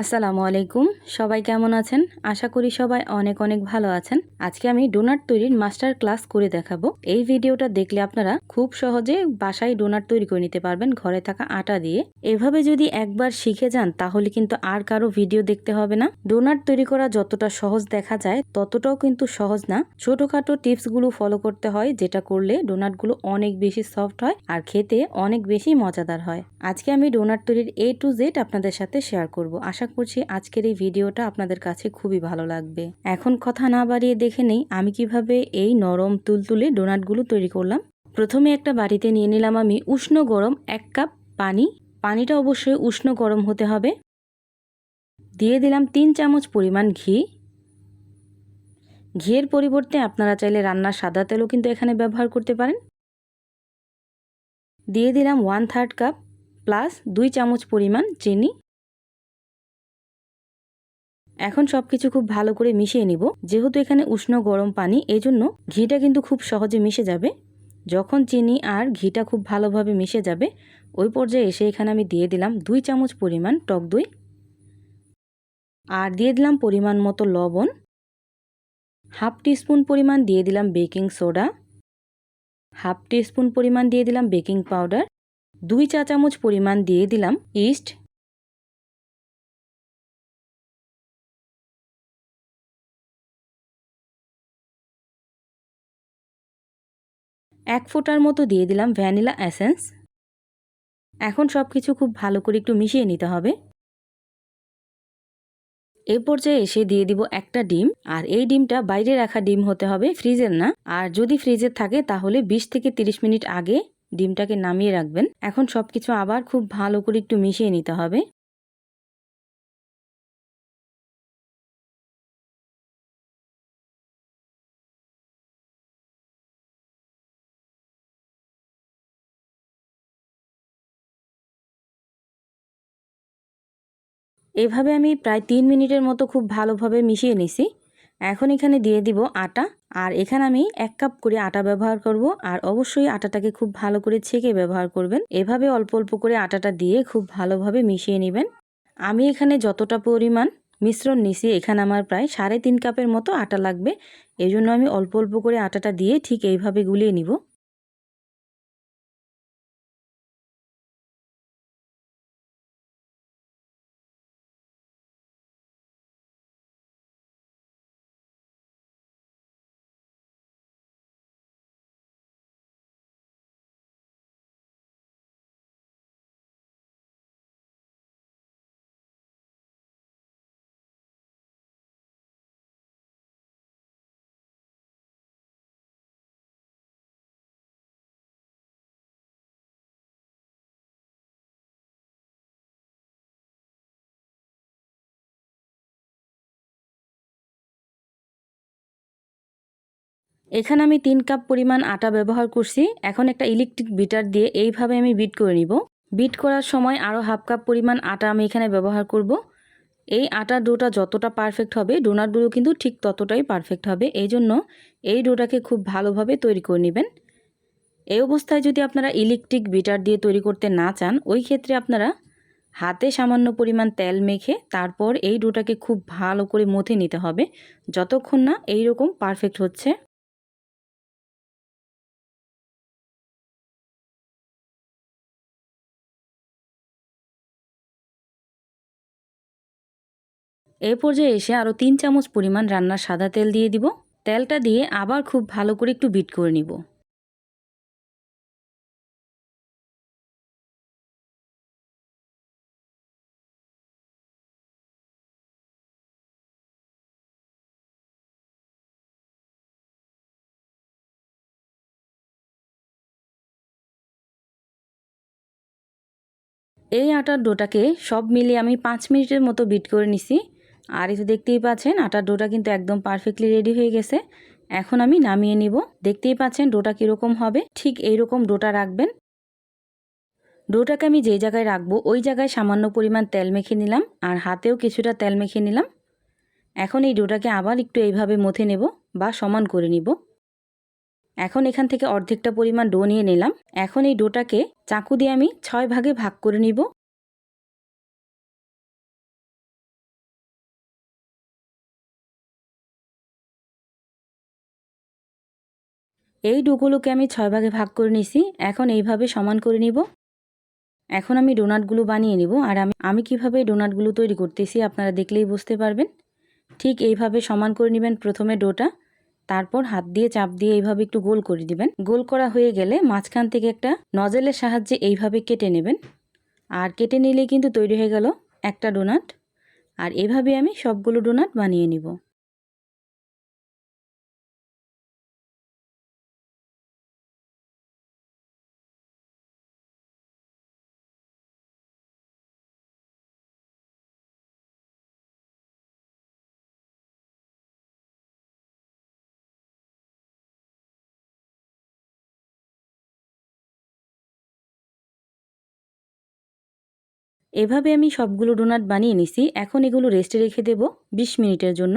আসসালামু আলাইকুম। সবাই কেমন আছেন? আশা করি সবাই অনেক অনেক ভালো আছেন। আজকে আমি ডোনাট তৈরির মাস্টার ক্লাস করে দেখাবো। এই ভিডিওটা দেখলে আপনারা খুব সহজে বাসায় ডোনাট তৈরি করে নিতে পারবেন ঘরে থাকা আটা দিয়ে। এভাবে যদি একবার শিখে যান, তাহলে কিন্তু আর কারও ভিডিও দেখতে হবে না। ডোনাট তৈরি করা যতটা সহজ দেখা যায়, ততটাও কিন্তু সহজ না। ছোটখাটো টিপসগুলো ফলো করতে হয়, যেটা করলে ডোনাটগুলো অনেক বেশি সফট হয় আর খেতে অনেক বেশি মজাদার হয়। আজকে আমি ডোনাট তৈরির এ টু জেড আপনাদের সাথে শেয়ার করব। আশা করছি আজকের এই ভিডিওটা আপনাদের কাছে খুবই ভালো লাগবে। এখন কথা না বাড়িয়ে দেখে নেই আমি কীভাবে এই নরম তুলতুলে ডোনাটগুলো তৈরি করলাম। প্রথমে একটা বাড়িতে নিয়ে নিলাম আমি উষ্ণ গরম এক কাপ পানি। পানিটা অবশ্যই উষ্ণ গরম হতে হবে। দিয়ে দিলাম তিন চামচ পরিমাণ ঘি। ঘিয়ের পরিবর্তে আপনারা চাইলে রান্নার সাদা তেলও কিন্তু এখানে ব্যবহার করতে পারেন। দিয়ে দিলাম ওয়ান থার্ড কাপ প্লাস দুই চামচ পরিমাণ চিনি। এখন সব কিছু খুব ভালো করে মিশিয়ে নিব। যেহেতু এখানে উষ্ণ গরম পানি এই জন্য ঘিটা কিন্তু খুব সহজে মিশে যাবে। যখন চিনি আর ঘিটা খুব ভালোভাবে মিশে যাবে, ওই পর্যায়ে এসে এখানে আমি দিয়ে দিলাম দুই চামচ পরিমাণ টক দই আর দিয়ে দিলাম পরিমাণ মতো লবণ। হাফ টিস্পুন পরিমাণ দিয়ে দিলাম বেকিং সোডা। হাফ টিস্পুন পরিমাণ দিয়ে দিলাম বেকিং পাউডার। দুই চা চামচ পরিমাণ দিয়ে দিলাম ইস্ট এক ফোঁটার মতো দিয়ে দিলাম ভ্যানিলা অ্যাসেন্স এখন সব কিছু খুব ভালো করে একটু মিশিয়ে নিতে হবে। এ পর্যায়ে এসে দিয়ে দিব একটা ডিম। আর এই ডিমটা বাইরে রাখা ডিম হতে হবে ফ্রিজের না। আর যদি ফ্রিজের থাকে তাহলে ২০ থেকে ৩০ মিনিট আগে ডিমটাকে নামিয়ে রাখবেন। এখন সব কিছু আবার খুব ভালো করে একটু মিশিয়ে নিতে হবে। এভাবে আমি প্রায় তিন মিনিটের মতো খুব ভালোভাবে মিশিয়ে নিছি। এখন এখানে দিয়ে দিব আটা। আর এখানে আমি এক কাপ করে আটা ব্যবহার করব। আর অবশ্যই আটাটাকে খুব ভালো করে ছেঁকে ব্যবহার করবেন। এভাবে অল্প অল্প করে আটাটা দিয়ে খুব ভালোভাবে মিশিয়ে নেবেন। আমি এখানে যতটা পরিমাণ মিশ্রণ নিছি, এখানে আমার প্রায় সাড়ে তিন কাপের মতো আটা লাগবে। এই জন্য আমি অল্প অল্প করে আটাটা দিয়ে ঠিক এইভাবে গুলিয়ে নিব। এখানে আমি তিন কাপ পরিমাণ আটা ব্যবহার করছি। এখন একটা ইলেকট্রিক বিটার দিয়ে এইভাবে আমি বিট করে নিব। বিট করার সময় আরও হাফ কাপ পরিমাণ আটা আমি এখানে ব্যবহার করব। এই আটার ডোটা যতটা পারফেক্ট হবে ডোনার ডোনাটগুলো কিন্তু ঠিক ততটাই পারফেক্ট হবে। এই জন্য এই ডোটাকে খুব ভালোভাবে তৈরি করে নেবেন। এই অবস্থায় যদি আপনারা ইলেকট্রিক বিটার দিয়ে তৈরি করতে না চান, ওই ক্ষেত্রে আপনারা হাতে সামান্য পরিমাণ তেল মেখে তারপর এই ডোটাকে খুব ভালো করে মথে নিতে হবে। যতক্ষণ না এই রকম পারফেক্ট হচ্ছে। এ পর্যায়ে এসে আরও তিন চামচ পরিমাণ রান্নার সাদা তেল দিয়ে দিব। তেলটা দিয়ে আবার খুব ভালো করে একটু বিট করে নিব। এই আটার ডোটাকে সব মিলিয়ে আমি পাঁচ মিনিটের মতো বিট করে নিছি। আর এই তো দেখতেই পাচ্ছেন, আটার ডোটা কিন্তু একদম পারফেক্টলি রেডি হয়ে গেছে। এখন আমি নামিয়ে নিব। দেখতেই পাচ্ছেন ডোটা কীরকম হবে? ঠিক এইরকম ডোটা রাখবেন। ডোটাকে আমি যেই জায়গায় রাখব, ওই জায়গায় সামান্য পরিমাণ তেল মেখে নিলাম আর হাতেও কিছুটা তেল মেখে নিলাম। এখন এই ডোটাকে আবার একটু এইভাবে মথে নেব বা সমান করে নিব। এখন এখান থেকে অর্ধেকটা পরিমাণ ডো নিয়ে নিলাম। এখন এই ডোটাকে চাকু দিয়ে আমি ছয় ভাগে ভাগ করে নিব। এই ডোগুলোকে আমি ছয় ভাগে ভাগ করে নিছি, এখন এইভাবে সমান করে নিব। এখন আমি ডোনাটগুলো বানিয়ে নিব, আর আমি আমি কীভাবে ডোনাটগুলো তৈরি করতেছি আপনারা দেখলেই বুঝতে পারবেন। ঠিক এইভাবে সমান করে নেবেন প্রথমে ডোটা, তারপর হাত দিয়ে চাপ দিয়ে এইভাবে একটু গোল করে দিবেন। গোল করা হয়ে গেলে মাঝখান থেকে একটা নজেলের সাহায্যে এইভাবে কেটে নেবেন। আর কেটে নিলেই কিন্তু তৈরি হয়ে গেল একটা ডোনাট। আর এভাবে আমি সবগুলো ডোনাট বানিয়ে নিব। এভাবে আমি সবগুলো ডোনাট বানিয়ে নিছি। এখন এগুলো রেস্টে রেখে দেব ২০ মিনিটের জন্য।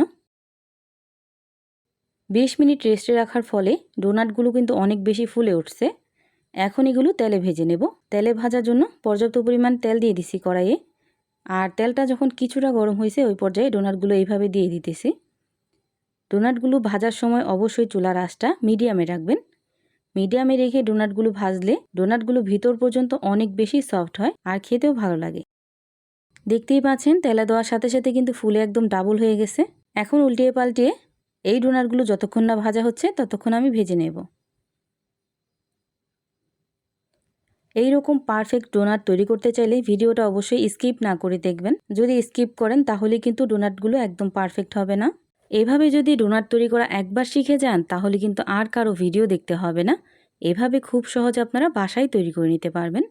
২০ মিনিট রেস্টে রাখার ফলে ডোনাটগুলো কিন্তু অনেক বেশি ফুলে উঠছে। এখন এগুলো তেলে ভেজে নেব। তেলে ভাজার জন্য পর্যাপ্ত পরিমাণ তেল দিয়ে দিছি কড়াইয়ে। আর তেলটা যখন কিছুটা গরম হয়েছে, ওই পর্যায়ে ডোনাটগুলো এইভাবে দিয়ে দিতেছি। ডোনাটগুলো ভাজার সময় অবশ্যই চুলার আঁচটা মিডিয়ামে রাখবেন। মিডিয়ামে রেখে ডোনাটগুলো ভাজলে ডোনাটগুলো ভিতর পর্যন্ত অনেক বেশি সফট হয় আর খেতেও ভালো লাগে। দেখতেই পাচ্ছেন, তেলা দেওয়ার সাথে সাথে কিন্তু ফুলে একদম ডাবল হয়ে গেছে। এখন উল্টিয়ে পাল্টিয়ে এই ডোনাটগুলো যতক্ষণ না ভাজা হচ্ছে, ততক্ষণ আমি ভেজে নেব। এই রকম পারফেক্ট ডোনাট তৈরি করতে চাইলে ভিডিওটা অবশ্যই স্কিপ না করে দেখবেন। যদি স্কিপ করেন, তাহলে কিন্তু ডোনাটগুলো একদম পারফেক্ট হবে না। এভাবে যদি ডোনাট তৈরি করা একবার শিখে যান, তাহলে কিন্তু আর কারও ভিডিও দেখতে হবে না। এভাবে খুব সহজ আপনারা বাসায় তৈরি করে নিতে পারবেন।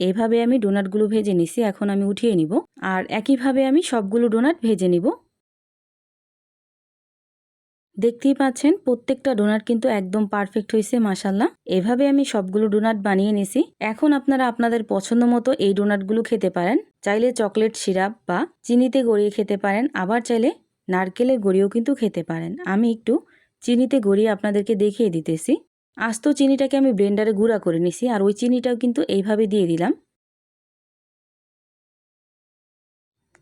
এভাবে আমি ডোনাটগুলো ভেজে নিছি, এখন আমি উঠিয়ে নিব। আর একইভাবে আমি সবগুলো ডোনাট ভেজে নিব। দেখতেই পাচ্ছেন, প্রত্যেকটা ডোনাট কিন্তু একদম পারফেক্ট হয়েছে মাসাল্লাহ এভাবে আমি সবগুলো ডোনাট বানিয়ে নিছি। এখন আপনারা আপনাদের পছন্দ মতো এই ডোনাটগুলো খেতে পারেন। চাইলে চকলেট সিরাপ বা চিনিতে গড়িয়ে খেতে পারেন, আবার চাইলে নারকেলের গড়িয়েও কিন্তু খেতে পারেন। আমি একটু চিনিতে গড়িয়ে আপনাদেরকে দেখিয়ে দিতেছি। আস্ত চিনিটাকে আমি ব্লেন্ডারে গুঁড়া করে নিছি, আর ওই চিনিটাও কিন্তু এইভাবে দিয়ে দিলাম।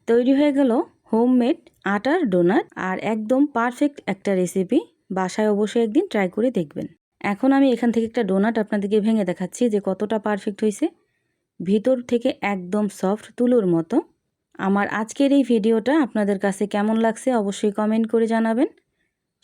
তৈরি হয়ে গেল হোমমেড আটার ডোনাট, আর একদম পারফেক্ট একটা রেসিপি। বাসায় অবশ্যই একদিন ট্রাই করে দেখবেন। এখন আমি এখান থেকে একটা ডোনাট আপনাদেরকে ভেঙে দেখাচ্ছি যে কতটা পারফেক্ট হয়েছে। ভিতর থেকে একদম সফট তুলোর মতো। আমার আজকের এই ভিডিওটা আপনাদের কাছে কেমন লাগছে অবশ্যই কমেন্ট করে জানাবেন।